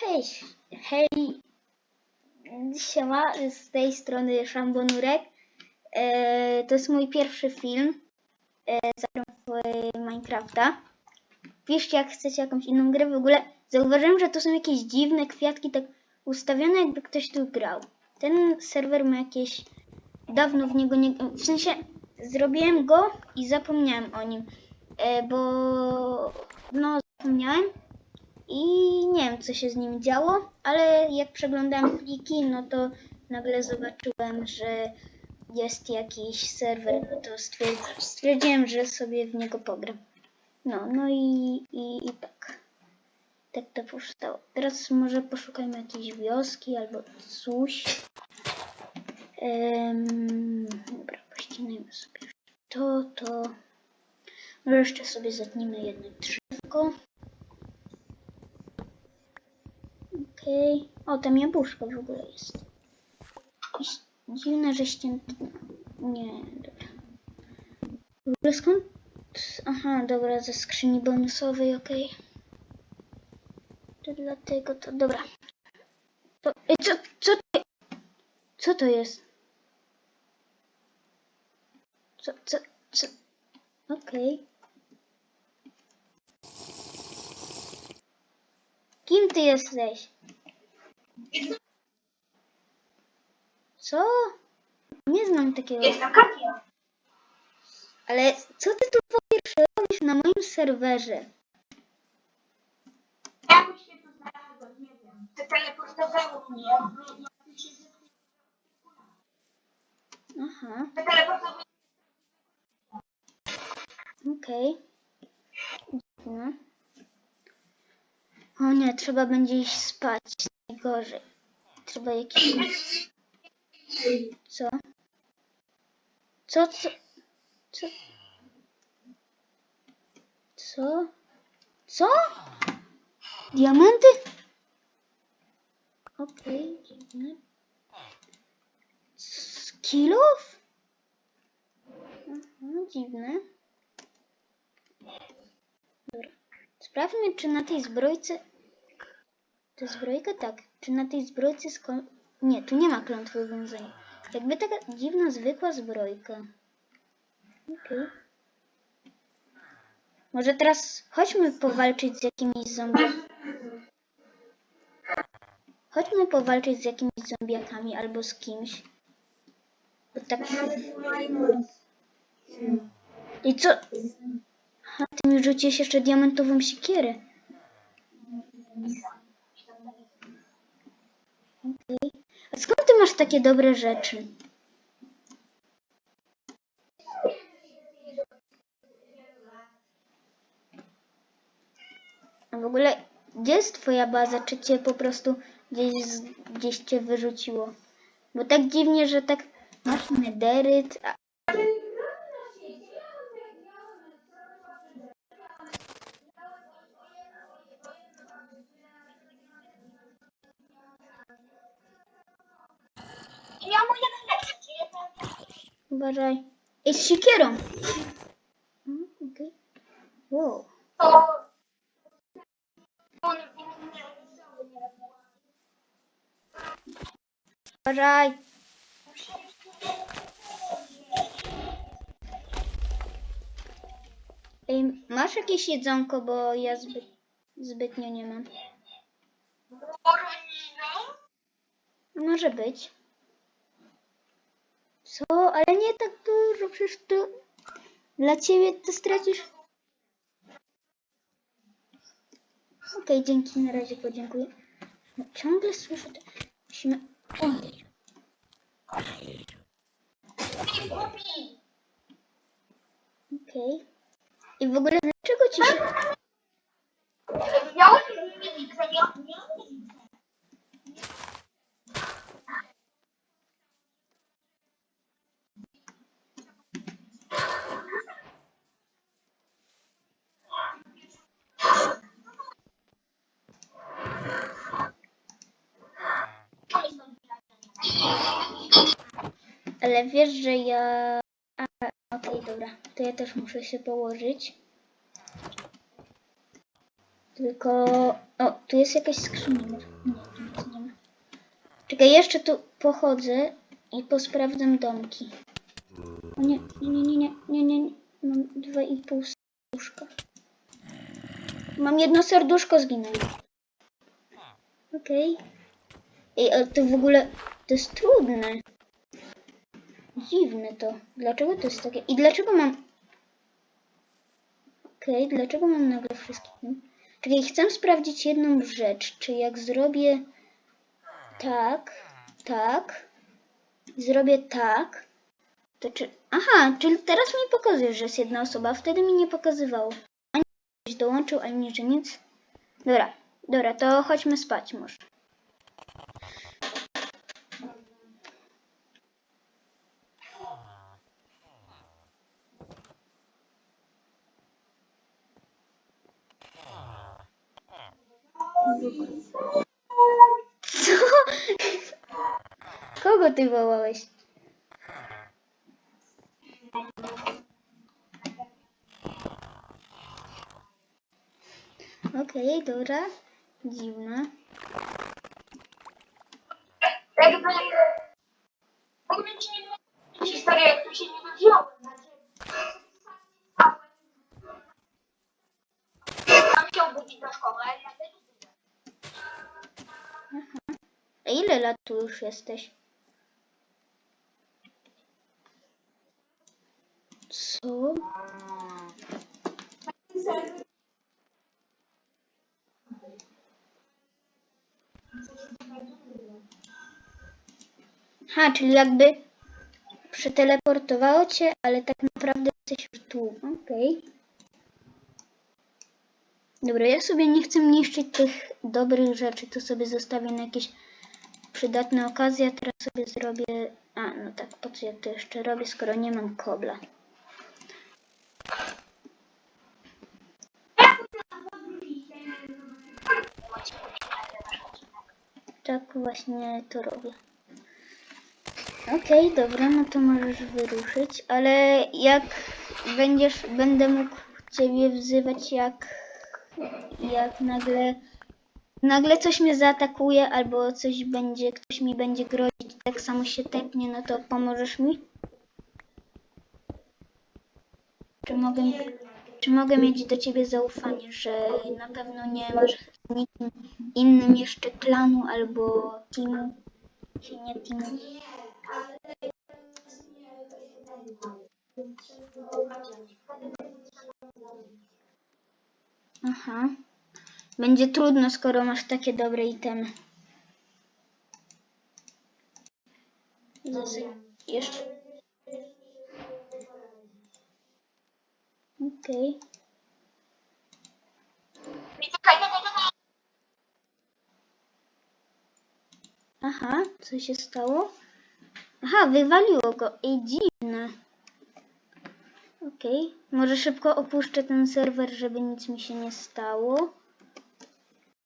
Hej, hej, siema, z tej strony Szambonurek. E, to jest mój pierwszy film. E, w Minecrafta. Piszcie, jak chcecie jakąś inną grę. W ogóle zauważyłem, że to są jakieś dziwne kwiatki, tak ustawione, jakby ktoś tu grał. Ten serwer ma jakieś... Dawno w niego nie... W sensie, zrobiłem go i zapomniałem o nim. E, bo... No, zapomniałem. I co się z nim działo, ale jak przeglądałem pliki, no to nagle zobaczyłem, że jest jakiś serwer, no to stwierdzi- stwierdziłem, że sobie w niego pogram. No, no i, i, i tak. Tak to powstało. Teraz może poszukajmy jakiejś wioski albo coś. Em, dobra, pościnajmy sobie to, to. Może jeszcze sobie zetnijmy jedno drzewko. Okej. O, tam jabłuszko w ogóle jest. Dziwne, że ścięte. Nie, dobra. W ogóle skąd? Aha, dobra, ze skrzyni bonusowej, okej. To dlatego to, dobra. To, ej, co, co to, co to jest? Co, co, co? Okej. Kim ty jesteś? Co? Nie znam takiego. Jestem Katia. Ale co ty tu powiesz robisz na moim serwerze? Jakoś się tu znalazłem, nie wiem. Ty teleportowało mnie. Aha, Ty teleportowało okej. Dziwne. O nie, trzeba będzie iść spać. Najgorzej. Trzeba jakiś... Co? Co, co? Co? Co? Diamenty? Okej, dziwne. Skillów? Aha, dziwne. Dobra. Sprawdźmy, czy na tej zbrojce... To zbrojka? Tak. Czy na tej zbrojce sko... Nie, tu nie ma klątwy wiązania. Jakby taka dziwna, zwykła zbrojka. Okej. Może teraz chodźmy powalczyć z jakimiś zombie. Chodźmy powalczyć z jakimiś zombiakami albo z kimś. Bo tak... I co? A ty mi rzuciłeś jeszcze diamentową siekierę. A skąd ty masz takie dobre rzeczy? A w ogóle, gdzie jest twoja baza? Czy cię po prostu gdzieś, gdzieś cię wyrzuciło? Bo tak dziwnie, że tak masz nederyt, a, Uważaj. Ej, z siekierą. Mm, Okej. Wow. Uważaj. Ej, masz jakieś jedzonko, bo ja zbyt, zbytnio nie mam. Może być. Co? Ale nie tak dużo, przecież to dla ciebie to stracisz. Okej, dzięki, na razie podziękuję. No, ciągle słyszę te... Musimy... Okej. I w ogóle dlaczego ci się... Ale wiesz, że ja... A, okej, dobra. To ja też muszę się położyć. Tylko... O, tu jest jakaś skrzynia. Czekaj, jeszcze tu pochodzę i posprawdzam domki. O nie, nie, nie, nie, nie, nie, nie. Mam dwa i pół serduszka. Mam jedno serduszko zginęło. Okej. Ej, ale to w ogóle, to jest trudne. Dziwne to. Dlaczego to jest takie... I dlaczego mam... Okej, dlaczego mam nagle wszystkie... Czekaj, chcę sprawdzić jedną rzecz. Czy jak zrobię tak, tak, zrobię tak, to czy... Aha, czyli teraz mi pokazuje, że jest jedna osoba. Wtedy mi nie pokazywało. Ani ktoś dołączył, ani że nic. Dobra, dobra, to chodźmy spać może. Co? Kogo ty wołałeś? Okej, dobra. Dziwne. Jakby... Powiem ci nie historię, jak tu się nie wziąłem. Znaczy... Mam się obudzić do szkoły, ale ja też A ile lat tu już jesteś? Co? Ha, czyli jakby przeteleportowało cię, ale tak naprawdę jesteś już tu. Okej. Dobra, ja sobie nie chcę niszczyć tych dobrych rzeczy, to sobie zostawię na jakieś przydatne okazje, a teraz sobie zrobię... A, no tak, po co ja to jeszcze robię, skoro nie mam kobla? Tak właśnie to robię. Okej, dobra, no to możesz wyruszyć, ale jak będziesz, będę mógł ciebie wzywać, jak, jak nagle, nagle coś mnie zaatakuje, albo coś będzie, ktoś mi będzie grozić, tak samo się tepnie, no to pomożesz mi? Czy mogę, czy mogę mieć do ciebie zaufanie, że na pewno nie masz z nikim innym jeszcze klanu albo teamu, czy nie teamu? Aha. Będzie trudno, skoro masz takie dobre itemy. Zasy... Jeszcze. Okej. Nie, Aha, co się stało? Aha, wywaliło go. Ej, dziwne. Okej, może szybko opuszczę ten serwer, żeby nic mi się nie stało.